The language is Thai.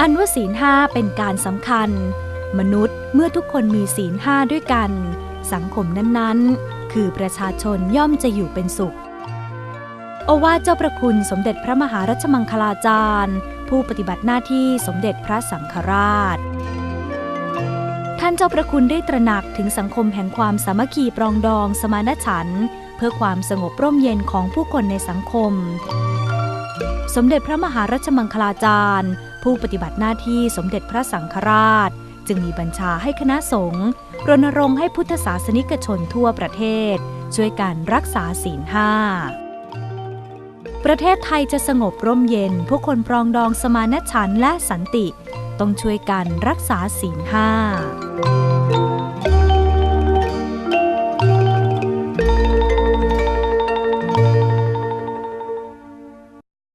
อันว่าศีลห้าเป็นการสำคัญ มนุษย์เมื่อทุกคนมีศีลห้าด้วยกัน สังคมนั้นๆ คือประชาชนย่อมจะอยู่เป็นสุข โอวาทเจ้าประคุณสมเด็จพระมหารัชมังคลาจารย์ ผู้ปฏิบัติหน้าที่สมเด็จพระสังฆราช ท่านเจ้าประคุณได้ตระหนักถึงสังคมแห่งความสามัคคีปรองดองสมานฉันท์เพื่อความสงบร่มเย็นของผู้คนในสังคม สมเด็จพระมหารัชมังคลาจารย์ ผู้ปฏิบัติหน้าที่สมเด็จพระสังฆราช จึงมีบัญชาให้คณะสงฆ์รณรงค์ให้พุทธศาสนิกชนทั่วประเทศ ช่วยกันรักษาศีลห้าประเทศไทยจะสงบร่มเย็น ผู้คนปรองดองสมานฉันท์และสันติ ต้องช่วยกันรักษาศีลห้า